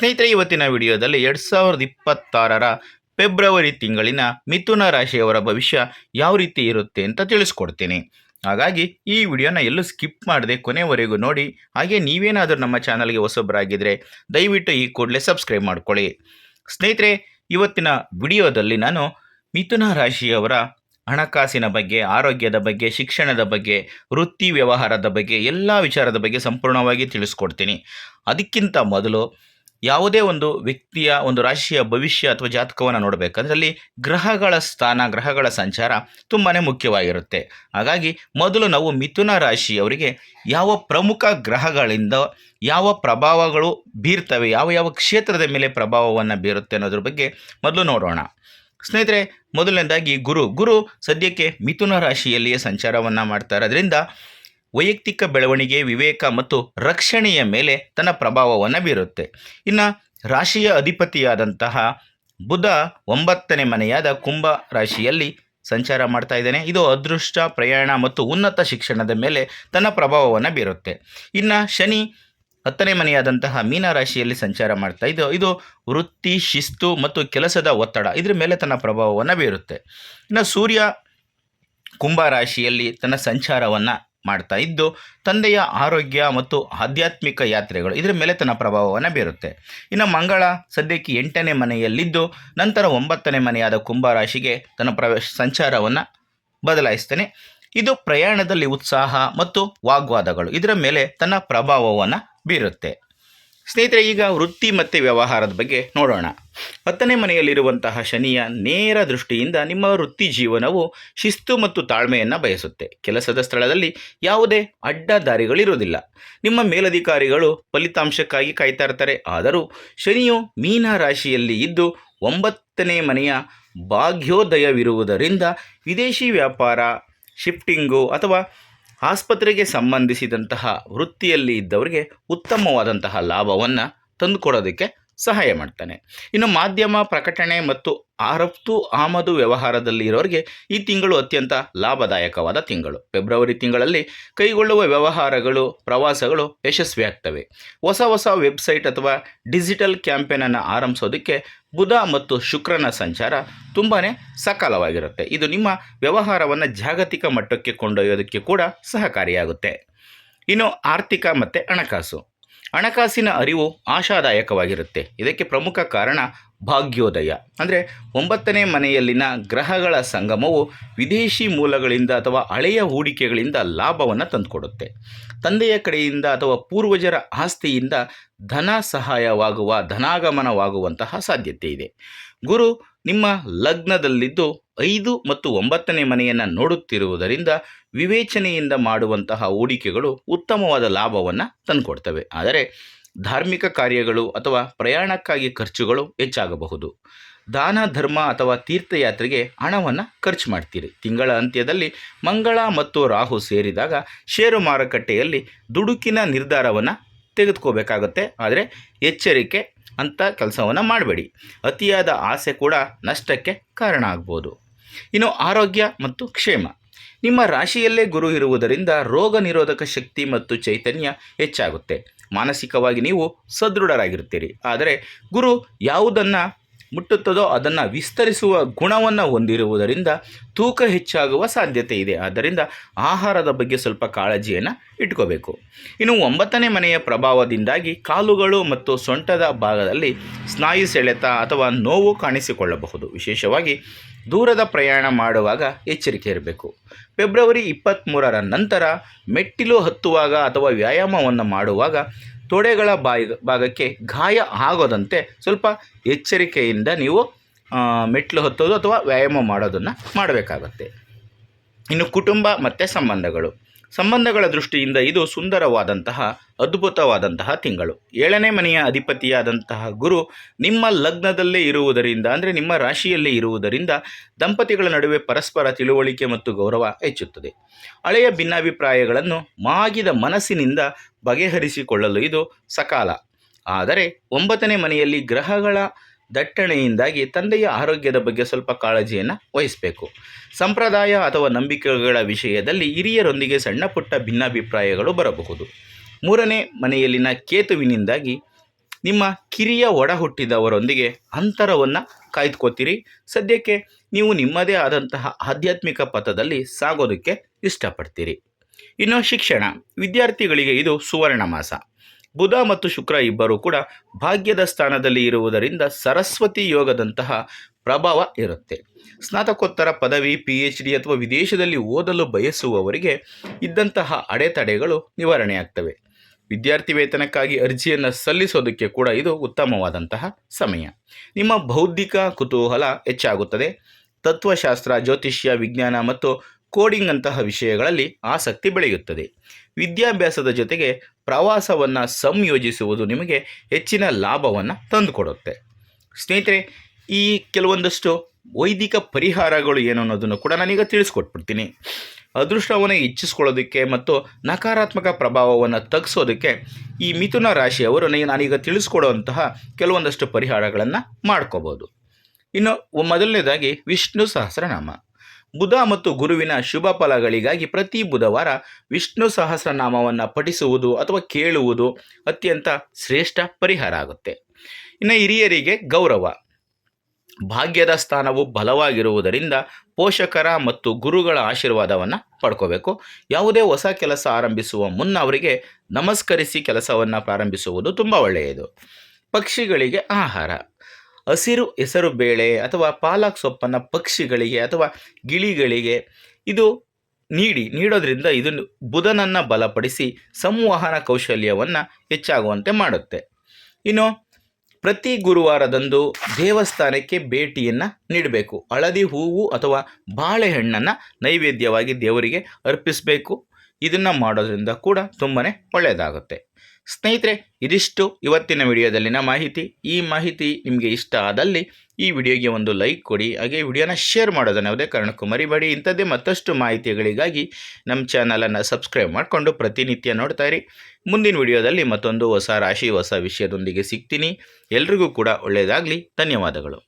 ಸ್ನೇಹಿತರೆ, ಇವತ್ತಿನ ವಿಡಿಯೋದಲ್ಲಿ ಎರಡು ಸಾವಿರದ ಇಪ್ಪತ್ತಾರರ ಫೆಬ್ರವರಿ ತಿಂಗಳಿನ ಮಿಥುನ ರಾಶಿಯವರ ಭವಿಷ್ಯ ಯಾವ ರೀತಿ ಇರುತ್ತೆ ಅಂತ ತಿಳಿಸ್ಕೊಡ್ತೀನಿ. ಹಾಗಾಗಿ ಈ ವಿಡಿಯೋನ ಎಲ್ಲೂ ಸ್ಕಿಪ್ ಮಾಡದೆ ಕೊನೆವರೆಗೂ ನೋಡಿ, ಹಾಗೆ ನೀವೇನಾದರೂ ನಮ್ಮ ಚಾನಲ್ಗೆ ಹೊಸಬರಾಗಿದ್ದರೆ ದಯವಿಟ್ಟು ಈ ಕೂಡಲೇ ಸಬ್ಸ್ಕ್ರೈಬ್ ಮಾಡ್ಕೊಳ್ಳಿ. ಸ್ನೇಹಿತರೆ, ಇವತ್ತಿನ ವಿಡಿಯೋದಲ್ಲಿ ನಾನು ಮಿಥುನ ರಾಶಿಯವರ ಹಣಕಾಸಿನ ಬಗ್ಗೆ, ಆರೋಗ್ಯದ ಬಗ್ಗೆ, ಶಿಕ್ಷಣದ ಬಗ್ಗೆ, ವೃತ್ತಿ ವ್ಯವಹಾರದ ಬಗ್ಗೆ, ಎಲ್ಲ ವಿಚಾರದ ಬಗ್ಗೆ ಸಂಪೂರ್ಣವಾಗಿ ತಿಳಿಸ್ಕೊಡ್ತೀನಿ. ಅದಕ್ಕಿಂತ ಮೊದಲು ಯಾವುದೇ ಒಂದು ವ್ಯಕ್ತಿಯ ಒಂದು ರಾಶಿಯ ಭವಿಷ್ಯ ಅಥವಾ ಜಾತಕವನ್ನು ನೋಡಬೇಕಂದ್ರೆ ಅಲ್ಲಿ ಗ್ರಹಗಳ ಸ್ಥಾನ, ಗ್ರಹಗಳ ಸಂಚಾರ ತುಂಬಾ ಮುಖ್ಯವಾಗಿರುತ್ತೆ. ಹಾಗಾಗಿ ಮೊದಲು ನಾವು ಮಿಥುನ ರಾಶಿಯವರಿಗೆ ಯಾವ ಪ್ರಮುಖ ಗ್ರಹಗಳಿಂದ ಯಾವ ಪ್ರಭಾವಗಳು ಬೀರ್ತವೆ, ಯಾವ ಯಾವ ಕ್ಷೇತ್ರದ ಮೇಲೆ ಪ್ರಭಾವವನ್ನು ಬೀರುತ್ತೆ ಅನ್ನೋದ್ರ ಬಗ್ಗೆ ಮೊದಲು ನೋಡೋಣ. ಸ್ನೇಹಿತರೆ, ಮೊದಲನೇದಾಗಿ ಗುರು. ಗುರು ಸದ್ಯಕ್ಕೆ ಮಿಥುನ ರಾಶಿಯಲ್ಲಿಯೇ ಸಂಚಾರವನ್ನು ಮಾಡ್ತಾ ಇರೋದ್ರಿಂದ ವೈಯಕ್ತಿಕ ಬೆಳವಣಿಗೆ, ವಿವೇಕ ಮತ್ತು ರಕ್ಷಣೆಯ ಮೇಲೆ ತನ್ನ ಪ್ರಭಾವವನ್ನು ಬೀರುತ್ತೆ. ಇನ್ನು ರಾಶಿಯ ಅಧಿಪತಿಯಾದಂತಹ ಬುಧ ಒಂಬತ್ತನೇ ಮನೆಯಾದ ಕುಂಭ ರಾಶಿಯಲ್ಲಿ ಸಂಚಾರ ಮಾಡ್ತಾ ಇದ್ದಾನೆ. ಇದು ಅದೃಷ್ಟ, ಪ್ರಯಾಣ ಮತ್ತು ಉನ್ನತ ಶಿಕ್ಷಣದ ಮೇಲೆ ತನ್ನ ಪ್ರಭಾವವನ್ನು ಬೀರುತ್ತೆ. ಇನ್ನು ಶನಿ ಹತ್ತನೇ ಮನೆಯಾದಂತಹ ಮೀನ ರಾಶಿಯಲ್ಲಿ ಸಂಚಾರ ಮಾಡ್ತಾ ಇದು ಇದು ವೃತ್ತಿ, ಶಿಸ್ತು ಮತ್ತು ಕೆಲಸದ ಒತ್ತಡ ಇದರ ಮೇಲೆ ತನ್ನ ಪ್ರಭಾವವನ್ನು ಬೀರುತ್ತೆ. ಇನ್ನು ಸೂರ್ಯ ಕುಂಭ ರಾಶಿಯಲ್ಲಿ ತನ್ನ ಸಂಚಾರವನ್ನು ಮಾಡ್ತಾ ಇದ್ದು, ತಂದೆಯ ಆರೋಗ್ಯ ಮತ್ತು ಆಧ್ಯಾತ್ಮಿಕ ಯಾತ್ರೆಗಳು ಇದರ ಮೇಲೆ ತನ್ನ ಪ್ರಭಾವವನ್ನು ಬೀರುತ್ತೆ. ಇನ್ನು ಮಂಗಳ ಸದ್ಯಕ್ಕೆ ಎಂಟನೇ ಮನೆಯಲ್ಲಿದ್ದು, ನಂತರ ಒಂಬತ್ತನೇ ಮನೆಯಾದ ಕುಂಭ ರಾಶಿಗೆ ತನ್ನ ಪ್ರವೇಶ ಸಂಚಾರವನ್ನು ಬದಲಾಯಿಸ್ತಾನೆ. ಇದು ಪ್ರಯಾಣದಲ್ಲಿ ಉತ್ಸಾಹ ಮತ್ತು ವಾಗ್ವಾದಗಳು ಇದರ ಮೇಲೆ ತನ್ನ ಪ್ರಭಾವವನ್ನು ಬೀರುತ್ತೆ. ಸ್ನೇಹಿತರೆ, ಈಗ ವೃತ್ತಿ ಮತ್ತು ವ್ಯವಹಾರದ ಬಗ್ಗೆ ನೋಡೋಣ. ಹತ್ತನೇ ಮನೆಯಲ್ಲಿರುವಂತಹ ಶನಿಯ ನೇರ ದೃಷ್ಟಿಯಿಂದ ನಿಮ್ಮ ವೃತ್ತಿ ಜೀವನವು ಶಿಸ್ತು ಮತ್ತು ತಾಳ್ಮೆಯನ್ನು ಬಯಸುತ್ತೆ. ಕೆಲಸದ ಸ್ಥಳದಲ್ಲಿ ಯಾವುದೇ ಅಡ್ಡದಾರಿಗಳಿರುವುದಿಲ್ಲ ನಿಮ್ಮ ಮೇಲಧಿಕಾರಿಗಳು ಫಲಿತಾಂಶಕ್ಕಾಗಿ ಕಾಯ್ತಾ ಇರ್ತಾರೆ. ಆದರೂ ಶನಿಯು ಮೀನ ರಾಶಿಯಲ್ಲಿ ಇದ್ದು ಒಂಬತ್ತನೇ ಮನೆಯ ಭಾಗ್ಯೋದಯವಿರುವುದರಿಂದ ವಿದೇಶಿ ವ್ಯಾಪಾರ, ಶಿಫ್ಟಿಂಗು ಅಥವಾ ಆಸ್ಪತ್ರೆಗೆ ಸಂಬಂಧಿಸಿದಂತಹ ವೃತ್ತಿಯಲ್ಲಿ ಇದ್ದವರಿಗೆ ಉತ್ತಮವಾದಂತಹ ಲಾಭವನ್ನು ತಂದುಕೊಡೋದಕ್ಕೆ ಸಹಾಯ ಮಾಡ್ತಾನೆ. ಇನ್ನು ಮಾಧ್ಯಮ, ಪ್ರಕಟಣೆ ಮತ್ತು ಆರಫ್ತು ಆಮದು ವ್ಯವಹಾರದಲ್ಲಿ ಇರೋರಿಗೆ ಈ ತಿಂಗಳು ಅತ್ಯಂತ ಲಾಭದಾಯಕವಾದ ತಿಂಗಳು. ಫೆಬ್ರವರಿ ತಿಂಗಳಲ್ಲಿ ಕೈಗೊಳ್ಳುವ ವ್ಯವಹಾರಗಳು, ಪ್ರವಾಸಗಳು ಯಶಸ್ವಿಯಾಗ್ತವೆ ಹೊಸ ಹೊಸ ವೆಬ್ಸೈಟ್ ಅಥವಾ ಡಿಜಿಟಲ್ ಕ್ಯಾಂಪೇನನ್ನು ಆರಂಭಿಸೋದಕ್ಕೆ ಬುಧ ಮತ್ತು ಶುಕ್ರನ ಸಂಚಾರ ತುಂಬಾ ಸಕಾಲವಾಗಿರುತ್ತೆ. ಇದು ನಿಮ್ಮ ವ್ಯವಹಾರವನ್ನು ಜಾಗತಿಕ ಮಟ್ಟಕ್ಕೆ ಕೊಂಡೊಯ್ಯೋದಕ್ಕೆ ಕೂಡ ಸಹಕಾರಿಯಾಗುತ್ತೆ. ಇನ್ನು ಆರ್ಥಿಕ ಮತ್ತು ಹಣಕಾಸು. ಹಣಕಾಸಿನ ಅರಿವು ಆಶಾದಾಯಕವಾಗಿರುತ್ತೆ. ಇದಕ್ಕೆ ಪ್ರಮುಖ ಕಾರಣ ಭಾಗ್ಯೋದಯ. ಅಂದರೆ ಒಂಬತ್ತನೇ ಮನೆಯಲ್ಲಿನ ಗ್ರಹಗಳ ಸಂಗಮವು ವಿದೇಶಿ ಮೂಲಗಳಿಂದ ಅಥವಾ ಹಳೆಯ ಹೂಡಿಕೆಗಳಿಂದ ಲಾಭವನ್ನು ತಂದುಕೊಡುತ್ತೆ. ತಂದೆಯ ಕಡೆಯಿಂದ ಅಥವಾ ಪೂರ್ವಜರ ಆಸ್ತಿಯಿಂದ ಧನ ಸಹಾಯವಾಗುವ ಧನಾಗಮನವಾಗುವಂತಹ ಸಾಧ್ಯತೆ ಇದೆ. ಗುರು, ನಿಮ್ಮ ಲಗ್ನದಲ್ಲಿದ್ದು ಐದು ಮತ್ತು ಒಂಬತ್ತನೇ ಮನೆಯನ್ನು ನೋಡುತ್ತಿರುವುದರಿಂದ ವಿವೇಚನೆಯಿಂದ ಮಾಡುವಂತಹ ಹೂಡಿಕೆಗಳು ಉತ್ತಮವಾದ ಲಾಭವನ್ನು ತಂದುಕೊಡ್ತವೆ. ಆದರೆ ಧಾರ್ಮಿಕ ಕಾರ್ಯಗಳು ಅಥವಾ ಪ್ರಯಾಣಕ್ಕಾಗಿ ಖರ್ಚುಗಳು ಹೆಚ್ಚಾಗಬಹುದು. ದಾನ, ಧರ್ಮ ಅಥವಾ ತೀರ್ಥಯಾತ್ರೆಗೆ ಹಣವನ್ನು ಖರ್ಚು ಮಾಡ್ತೀರಿ. ತಿಂಗಳ ಅಂತ್ಯದಲ್ಲಿ ಮಂಗಳ ಮತ್ತು ರಾಹು ಸೇರಿದಾಗ ಷೇರು ಮಾರುಕಟ್ಟೆಯಲ್ಲಿ ದುಡುಕಿನ ನಿರ್ಧಾರವನ್ನು ತೆಗೆದುಕೋಬೇಕಾಗುತ್ತೆ. ಆದರೆ ಎಚ್ಚರಿಕೆ ಅಂತ ಕೆಲಸವನ್ನು ಮಾಡಬೇಡಿ. ಅತಿಯಾದ ಆಸೆ ಕೂಡ ನಷ್ಟಕ್ಕೆ ಕಾರಣ ಆಗ್ಬೋದು. ಇನ್ನು ಆರೋಗ್ಯ ಮತ್ತು ಕ್ಷೇಮ. ನಿಮ್ಮ ರಾಶಿಯಲ್ಲೇ ಗುರು ಇರುವುದರಿಂದ ರೋಗ ನಿರೋಧಕ ಶಕ್ತಿ ಮತ್ತು ಚೈತನ್ಯ ಹೆಚ್ಚಾಗುತ್ತೆ. ಮಾನಸಿಕವಾಗಿ ನೀವು ಸದೃಢರಾಗಿರ್ತೀರಿ ಆದರೆ ಗುರು ಯಾವುದನ್ನು ಮುಟ್ಟುತ್ತದೋ ಅದನ್ನು ವಿಸ್ತರಿಸುವ ಗುಣವನ್ನು ಹೊಂದಿರುವುದರಿಂದ ತೂಕ ಹೆಚ್ಚಾಗುವ ಸಾಧ್ಯತೆ ಇದೆ. ಆದ್ದರಿಂದ ಆಹಾರದ ಬಗ್ಗೆ ಸ್ವಲ್ಪ ಕಾಳಜಿಯನ್ನು ಇಟ್ಕೋಬೇಕು. ಇನ್ನು ಒಂಬತ್ತನೇ ಮನೆಯ ಪ್ರಭಾವದಿಂದಾಗಿ ಕಾಲುಗಳು ಮತ್ತು ಸೊಂಟದ ಭಾಗದಲ್ಲಿ ಸ್ನಾಯು ಸೆಳೆತ ಅಥವಾ ನೋವು ಕಾಣಿಸಿಕೊಳ್ಳಬಹುದು. ವಿಶೇಷವಾಗಿ ದೂರದ ಪ್ರಯಾಣ ಮಾಡುವಾಗ ಎಚ್ಚರಿಕೆ ಇರಬೇಕು. ಫೆಬ್ರವರಿ ಇಪ್ಪತ್ತ್ಮೂರರ ನಂತರ ಮೆಟ್ಟಿಲು ಹತ್ತುವಾಗ ಅಥವಾ ವ್ಯಾಯಾಮವನ್ನು ಮಾಡುವಾಗ ತೊಡೆಗಳ ಬಾಯಿ, ಭಾಗಕ್ಕೆ ಗಾಯ ಆಗೋದಂತೆ ಸ್ವಲ್ಪ ಎಚ್ಚರಿಕೆಯಿಂದ ನೀವು ಮೆಟ್ಟಿಲು ಹತ್ತೋದು ಅಥವಾ ವ್ಯಾಯಾಮ ಮಾಡೋದನ್ನು ಮಾಡಬೇಕಾಗತ್ತೆ. ಇನ್ನು ಕುಟುಂಬ ಮತ್ತು ಸಂಬಂಧಗಳು. ಸಂಬಂಧಗಳ ದೃಷ್ಟಿಯಿಂದ ಇದು ಸುಂದರವಾದಂತಹ, ಅದ್ಭುತವಾದಂತಹ ತಿಂಗಳು. ಏಳನೇ ಮನೆಯ ಅಧಿಪತಿಯಾದಂತಹ ಗುರು ನಿಮ್ಮ ಲಗ್ನದಲ್ಲೇ ಇರುವುದರಿಂದ, ಅಂದರೆ ನಿಮ್ಮ ರಾಶಿಯಲ್ಲೇ ಇರುವುದರಿಂದ ದಂಪತಿಗಳ ನಡುವೆ ಪರಸ್ಪರ ತಿಳುವಳಿಕೆ ಮತ್ತು ಗೌರವ ಹೆಚ್ಚುತ್ತದೆ. ಹಳೆಯ ಭಿನ್ನಾಭಿಪ್ರಾಯಗಳನ್ನು ಮಾಗಿದ ಮನಸ್ಸಿನಿಂದ ಬಗೆಹರಿಸಿಕೊಳ್ಳಲು ಇದು ಸಕಾಲ. ಆದರೆ, ಒಂಬತ್ತನೇ ಮನೆಯಲ್ಲಿ ಗ್ರಹಗಳ ದಟ್ಟಣೆಯಿಂದಾಗಿ ತಂದೆಯ ಆರೋಗ್ಯದ ಬಗ್ಗೆ ಸ್ವಲ್ಪ ಕಾಳಜಿಯನ್ನು ವಹಿಸಬೇಕು. ಸಂಪ್ರದಾಯ ಅಥವಾ ನಂಬಿಕೆಗಳ ವಿಷಯದಲ್ಲಿ ಹಿರಿಯರೊಂದಿಗೆ ಸಣ್ಣ ಪುಟ್ಟ ಭಿನ್ನಾಭಿಪ್ರಾಯಗಳು ಬರಬಹುದು. ಮೂರನೇ ಮನೆಯಲ್ಲಿನ ಕೇತುವಿನಿಂದಾಗಿ ನಿಮ್ಮ ಕಿರಿಯ ಒಡ ಹುಟ್ಟಿದವರೊಂದಿಗೆ ಅಂತರವನ್ನು ಕಾಯ್ದುಕೋತೀರಿ. ಸದ್ಯಕ್ಕೆ ನೀವು ನಿಮ್ಮದೇ ಆದಂತಹ ಆಧ್ಯಾತ್ಮಿಕ ಪಥದಲ್ಲಿ ಸಾಗೋದಕ್ಕೆ ಇಷ್ಟಪಡ್ತೀರಿ. ಇನ್ನು ಶಿಕ್ಷಣ. ವಿದ್ಯಾರ್ಥಿಗಳಿಗೆ ಇದು ಸುವರ್ಣ ಮಾಸ ಬುಧ ಮತ್ತು ಶುಕ್ರ ಇಬ್ಬರೂ ಕೂಡ ಭಾಗ್ಯದ ಸ್ಥಾನದಲ್ಲಿ ಇರುವುದರಿಂದ ಸರಸ್ವತಿ ಯೋಗದಂತಹ ಪ್ರಭಾವ ಇರುತ್ತೆ. ಸ್ನಾತಕೋತ್ತರ ಪದವಿ ಪಿ ಎಚ್ ಡಿ ಅಥವಾ ವಿದೇಶದಲ್ಲಿ ಓದಲು ಬಯಸುವವರಿಗೆ ಇದ್ದಂತಹ ಅಡೆತಡೆಗಳು ನಿವಾರಣೆಯಾಗ್ತವೆ ವಿದ್ಯಾರ್ಥಿ ವೇತನಕ್ಕಾಗಿ ಅರ್ಜಿಯನ್ನು ಸಲ್ಲಿಸೋದಕ್ಕೆ ಕೂಡ ಇದು ಉತ್ತಮವಾದಂತಹ ಸಮಯ. ನಿಮ್ಮ ಬೌದ್ಧಿಕ ಕುತೂಹಲ ಹೆಚ್ಚಾಗುತ್ತದೆ. ತತ್ವಶಾಸ್ತ್ರ, ಜ್ಯೋತಿಷ್ಯ, ವಿಜ್ಞಾನ ಮತ್ತು ಕೋಡಿಂಗ್ ಅಂತಹ ವಿಷಯಗಳಲ್ಲಿ ಆಸಕ್ತಿ ಬೆಳೆಯುತ್ತದೆ. ವಿದ್ಯಾಭ್ಯಾಸದ ಜೊತೆಗೆ ಪ್ರವಾಸವನ್ನು ಸಂಯೋಜಿಸುವುದು ನಿಮಗೆ ಹೆಚ್ಚಿನ ಲಾಭವನ್ನು ತಂದುಕೊಡುತ್ತೆ. ಸ್ನೇಹಿತರೆ, ಈ ಕೆಲವೊಂದಷ್ಟು ವೈದಿಕ ಪರಿಹಾರಗಳು ಏನು ಅನ್ನೋದನ್ನು ಕೂಡ ನಾನೀಗ ತಿಳಿಸ್ಕೊಟ್ಬಿಡ್ತೀನಿ. ಅದೃಷ್ಟವನ್ನು ಹೆಚ್ಚಿಸ್ಕೊಳ್ಳೋದಕ್ಕೆ ಮತ್ತು ನಕಾರಾತ್ಮಕ ಪ್ರಭಾವವನ್ನು ತಗ್ಸೋದಕ್ಕೆ ಈ ಮಿಥುನ ರಾಶಿಯವರು ನಾನೀಗ ತಿಳಿಸ್ಕೊಡುವಂತಹ ಕೆಲವೊಂದಷ್ಟು ಪರಿಹಾರಗಳನ್ನು ಮಾಡ್ಕೋಬೋದು. ಇನ್ನು ಮೊದಲನೇದಾಗಿ ವಿಷ್ಣು ಸಹಸ್ರನಾಮ. ಬುಧ ಮತ್ತು ಗುರುವಿನ ಶುಭ ಫಲಗಳಿಗಾಗಿ ಪ್ರತಿ ಬುಧವಾರ ವಿಷ್ಣು ಸಹಸ್ರನಾಮವನ್ನು ಪಠಿಸುವುದು ಅಥವಾ ಕೇಳುವುದು ಅತ್ಯಂತ ಶ್ರೇಷ್ಠ ಪರಿಹಾರ ಆಗುತ್ತೆ. ಇನ್ನು ಹಿರಿಯರಿಗೆ ಗೌರವ. ಭಾಗ್ಯದ ಸ್ಥಾನವು ಬಲವಾಗಿರುವುದರಿಂದ ಪೋಷಕರ ಮತ್ತು ಗುರುಗಳ ಆಶೀರ್ವಾದವನ್ನು ಪಡ್ಕೋಬೇಕು. ಯಾವುದೇ ಹೊಸ ಕೆಲಸ ಆರಂಭಿಸುವ ಮುನ್ನ ಅವರಿಗೆ ನಮಸ್ಕರಿಸಿ ಕೆಲಸವನ್ನು ಪ್ರಾರಂಭಿಸುವುದು ತುಂಬ ಒಳ್ಳೆಯದು. ಪಕ್ಷಿಗಳಿಗೆ ಆಹಾರ. ಹಸಿರು ಹೆಸರು ಬೇಳೆ ಅಥವಾ ಪಾಲಕ್ ಸೊಪ್ಪನ್ನು ಪಕ್ಷಿಗಳಿಗೆ ಅಥವಾ ಗಿಳಿಗಳಿಗೆ ಇದು ನೀಡಿ, ನೀಡೋದ್ರಿಂದ ಇದನ್ನು ಬುಧನನ್ನು ಬಲಪಡಿಸಿ ಸಂವಹನ ಕೌಶಲ್ಯವನ್ನು ಹೆಚ್ಚಾಗುವಂತೆ ಮಾಡುತ್ತೆ. ಇನ್ನು ಪ್ರತಿ ಗುರುವಾರದಂದು ದೇವಸ್ಥಾನಕ್ಕೆ ಭೇಟಿಯನ್ನು ನೀಡಬೇಕು. ಹಳದಿ ಹೂವು ಅಥವಾ ಬಾಳೆಹಣ್ಣನ್ನು ನೈವೇದ್ಯವಾಗಿ ದೇವರಿಗೆ ಅರ್ಪಿಸಬೇಕು. ಇದನ್ನು ಮಾಡೋದ್ರಿಂದ ಕೂಡ ತುಂಬಾ ಒಳ್ಳೆಯದಾಗುತ್ತೆ ಸ್ನೇಹಿತರೆ, ಇದಿಷ್ಟು ಇವತ್ತಿನ ವಿಡಿಯೋದಲ್ಲಿನ ಮಾಹಿತಿ. ಈ ಮಾಹಿತಿ ನಿಮಗೆ ಇಷ್ಟ ಆದಲ್ಲಿ ಈ ವಿಡಿಯೋಗೆ ಒಂದು ಲೈಕ್ ಕೊಡಿ, ಹಾಗೆ ವಿಡಿಯೋನ ಶೇರ್ ಮಾಡೋದನ್ನು ಯಾವುದೇ ಕಾರಣಕ್ಕೂ ಮರಿಬೇಡಿ. ಇಂಥದ್ದೇ ಮತ್ತಷ್ಟು ಮಾಹಿತಿಗಳಿಗಾಗಿ ನಮ್ಮ ಚಾನಲನ್ನು ಸಬ್ಸ್ಕ್ರೈಬ್ ಮಾಡಿಕೊಂಡು ಪ್ರತಿನಿತ್ಯ ನೋಡ್ತಾ ಇರಿ. ಮುಂದಿನ ವಿಡಿಯೋದಲ್ಲಿ ಮತ್ತೊಂದು ಹೊಸ ರಾಶಿ, ಹೊಸ ವಿಷಯದೊಂದಿಗೆ ಸಿಗ್ತೀನಿ. ಎಲ್ರಿಗೂ ಕೂಡ ಒಳ್ಳೆಯದಾಗಲಿ. ಧನ್ಯವಾದಗಳು.